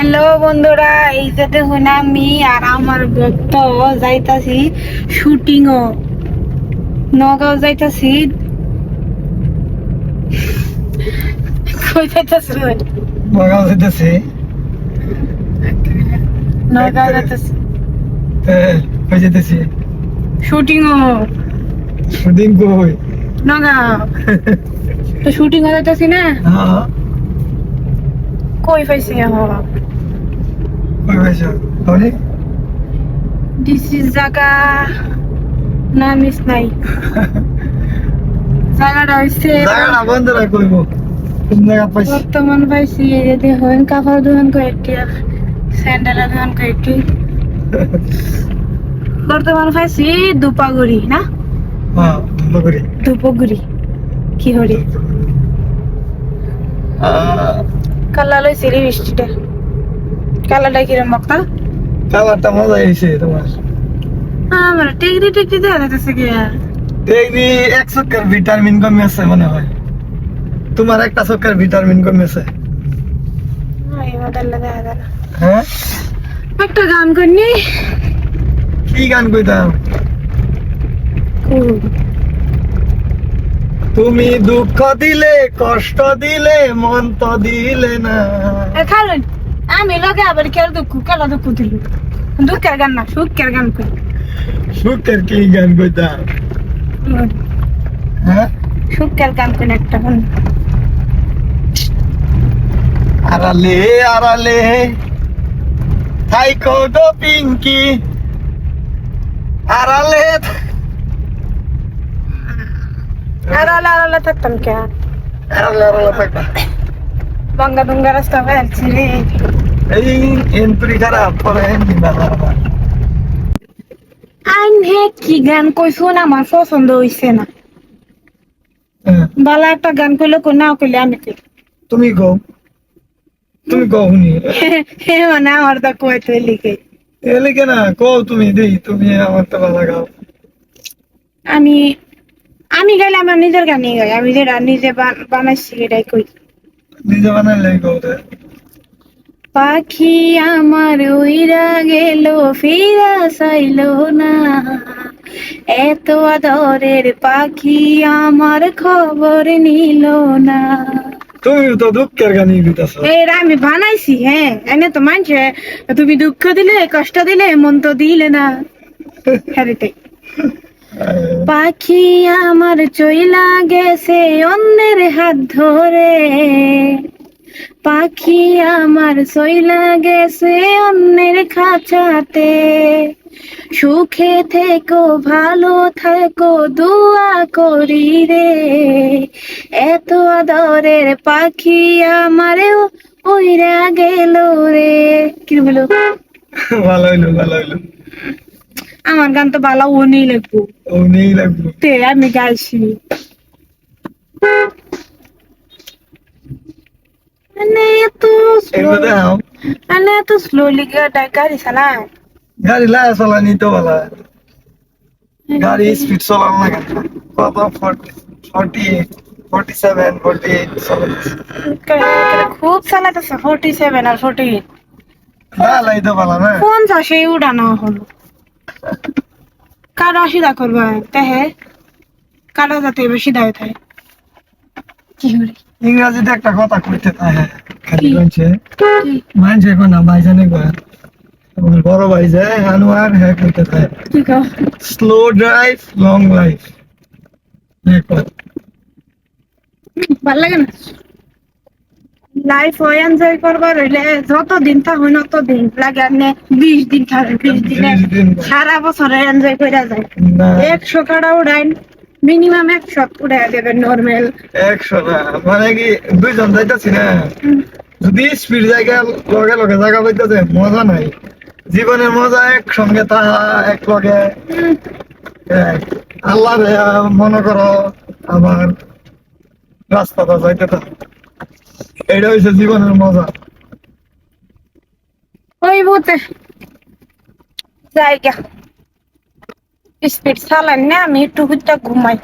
Hello বন্ধুরা এই যে দেখুন আমি আর আমার ভক্ত যাইতাছি শুটিং ও নগাঁও যাইতাছি। কই নগাঁও যাইতাছি। কই শুটিং ও শুটিং কই? নগাঁও। তো শুটিং ও যাইতাছি না? হ্যাঁ। কই পাইছি এখন কই দিস ইজ জায়গা না মিস নাই জায়গাটা হইছে জায়গাটা বন্ধুরা কইব কোন জায়গা পাইছি বর্তমান পাইছি এই যে দেখুন কাপড় দোকান কয়েকটি স্যান্ডেলের দোকান কয়েকটি। বর্তমান পাইছি দুপাগুড়ি না? হ্যাঁ করে দুপগুড়ি কি হরি কালা লইছি রে বৃষ্টিটা। কালাটা কিরম মক্তা কালারটা মজা হয়েছে তোমার। আমার টেকরি টেকরি দেওয়া যাইতেছে কি দেখবি এক চক্কর ভিটামিন কমে আছে মনে হয়। তোমার একটা চক্কর ভিটামিন কমে আছে। হ্যাঁ? একটা গান করনি? কি গান কইতাম? তুমি দুঃখ দিলে কষ্ট দিলে মন তো দিলে না। আমি লগে আবার কেউ দুঃখ কালা দুঃখ দিল। দুঃখের গান না সুখের গান করি সুখের কি গান কইতাম হ্যাঁ? সুখের গান করি একটা শুন আড়ালে আড়ালে থাইকো গো পিঙ্কি। আড়ালে আড়ালে আড়ালে থাকতাম কে? আড়ালে আড়ালে থাকবা বঙ্গা দুঙ্গা রাস্তা ফেলছি রে হে কি গান কইছুন আমার পছন্দ হইছে না। বালা একটা গান কইলে কই না কইলে আমি কই। তুমি গো তুমি কও শুনি। হে আমার তো কই তুই লিখে এলে কেনা কও তুমি দেই তুমি আমার তো ভালো গাও। আমি আমি গাইলে আমার নিজের গানই গাই আমি যেটা নিজে বান- বানাইছি এটাই কই। নিজে বানাইলে পাখি আমার উইরা গেল ফিরা চাইলো না। এত আদরের পাখি আমার খবর নিল না। তুমি তো দুঃখের গানই এর আমি বানাইছি হ্যাঁ এনে তো মানছে তুমি দুঃখ দিলে কষ্ট দিলে মন তো দিলে না। হ্যারিটাই পাখি আমার চইলা গেছে অন্যের হাত ধরে। পাখি আমার চইলা গেছে অন্যের খাঁচাতে। সুখে থেকো ভালো থেকো দোয়া করি রে। এত আদরের পাখি আমার ওইরা গেল রে। কি বলো? ভালো হইল ভালো হইল। আমার গান তো ভালো উনি লাগবো ও নেই লাগল তে আমি গাইছি। এত স্লো এগুলো দেখাও এত স্লোলি গাড়ি চালায় গাড়ি লায়া চালানি তো ভালো গাড়ি স্পিড চালানো না কেন কত forty forty forty seven forty eight খুব চালাতেছে ফোর্টি সেভেন আর ফোর্টি এইট ভালাই তো ভালো না। পঞ্চাশে উড়ানো হলো। কারও করবে তেহে। কারও যাতে বেশি দায় থাকে। কি ইংরাজিতে একটা কথা কইতে থাকে খালি কি? মানছে এখন না ভাই জানে বড় ভাই যায় আনোয়ার হ্যাঁ কইতে থাকে স্লো ড্রাইভ লং লাইফ ভালো লাগে না? লাইফ হয় এনজয় করবার হইলে যত দিন থাকুন তত দিন লাগে আপনি বিশ দিন থাকেন বিশ দিনে বিশ দিন। সারা বছরে এনজয় করা যায়। না। একশো কাটা উড়াইন। মিনিমাম একশো উড়াই দেবেন নর্মাল একশো না মানে কি দুইজন যাইতাছি না? যদি স্পিড জায়গা লগে লগে জায়গা পাইতেছে মজা নাই। জীবনের মজা একসঙ্গে তাহা এক লগে। আল্লাহ মনে করো আমার রাস্তাটা যাইতে থাক। এটা হইছে জীবনের মজা। ওই বুতে জায়গা স্পিড চালান না আমি একটু হুইটা ঘুমাই